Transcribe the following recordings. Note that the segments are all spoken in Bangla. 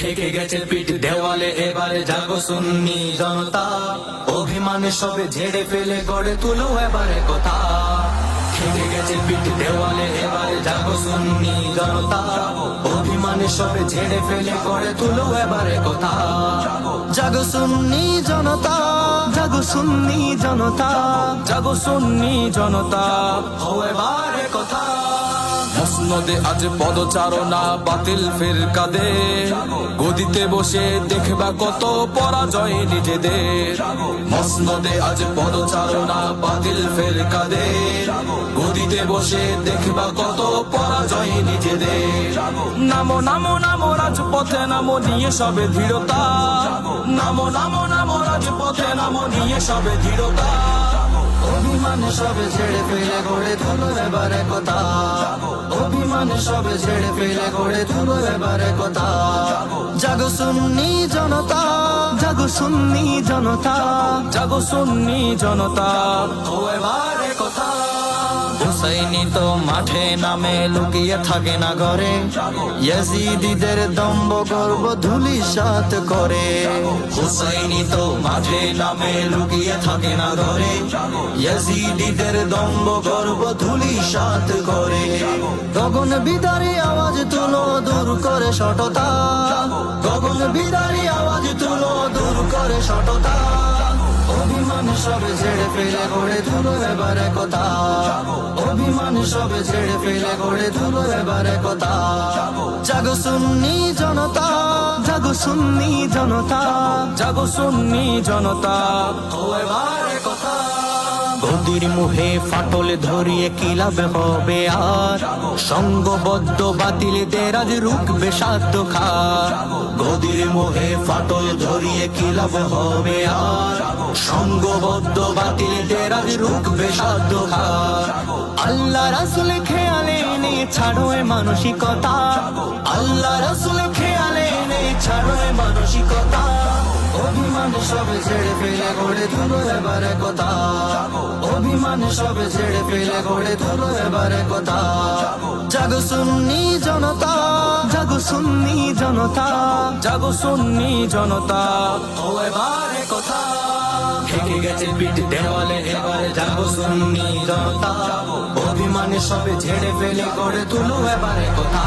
ঠেকে গেছে পিঠ দেওয়ালে, এবারে জাগো সুন্নি জনতা। অভিমানে সবে ঝেড়ে ফেলে, গড়ে তুলো এবারে কথা। ঠেকে গেছে পিঠ দেওয়ালে, এবারে জাগো সুন্নি জনতা। অভিমানে সবে ঝেড়ে ফেলে, গড়ে তুলো এবারে কথা। জাগো সুন্নি জনতা, জাগো সুন্নি জনতা, জাগো সুন্নি জনতা। ও এবারে কথা। মসনদে আজ পদচারণা, বাতিল ফের কাদে গদিতে বসে দেখবা কত পরাজয় নিজেদের। মসনদে আজ পদচারণা, বাতিল ফের কাদে গদিতে বসে দেখবা কত পরাজয় নিজেদের। নামো নামো নামো রাজপথে, নামো নিয়ে সবে দৃঢ়তা। নামো নামো নামো রাজপথে, নামো নিয়ে সবে দৃঢ়তা। অভিমান সবে ছেড়ে ফেলে গড়ে তুলো এবারে কথা। অভিমান সবে ছেড়ে ফেলে গড়ে তুলো এবারে কথা। জাগো সুন্নি জনতা, জাগো সুন্নি জনতা, জাগো সুন্নি জনতা। ও এবারে কথা। হুসাইনি তো মাঠে নামে, লুকিয়ে থাকে না ঘরে। ইয়াজিদিদের দম্ব গর্ব ধুলি সাত করে। হুসাইনি তো মাঠে নামে, লুকিয়ে থাকে না ঘরে। ইয়াজিদিদের দম্ব গর্ব ধুলি সাত করে। গগন বিদারি আওয়াজ তুলো, দূর করে সটতা গগন বিদারি আওয়াজ তুলো, দূর করে সটতা অভিমান সবে ছেড়ে ফেলে গড়ে তুলো এবারে কথা সবে ছেড়ে ফেলে গড়ে তুলো এবারে কথা। জাগো সুন্নি জনতা। জাগো সুন্নি জনতা। জাগো সুন্নি জনতা। গদির মুহে ফাটল ধরিয়ে কিলাব হবে আর? সঙ্গবদ্ধ বাতিলদের আজ রুখবে সাধ্য খা গদির মুহে ফাটল ধরিয়ে কিলাব হবে আর? সঙ্গবদ্ধ বাতিলদের আজ রুখবে সাধ্য খা আল্লাহ রাসুল খেয়ালে নেই ছাড়ো মানসিকতা। সবে ছেড়ে ফেলে গড়ে তুলো এবারে কথা। অভিমান সবে ছেড়ে ফেলে গড়ে তুলো এবারে কথা। জাগো সুন্নি জনতা জাগো সুন্নি জনতা জাগো সুন্নি জনতা। ও এবারে কথা। ঠেকে গেছে পিঠ দেওয়ালে এবারে যাব সুন্নি জনতা। অভিমানে সবে ছেড়ে ফেলে গড়ে তুলো এবারে কথা।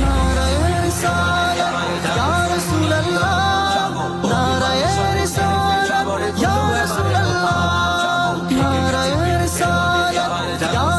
নারায়ণ সা 加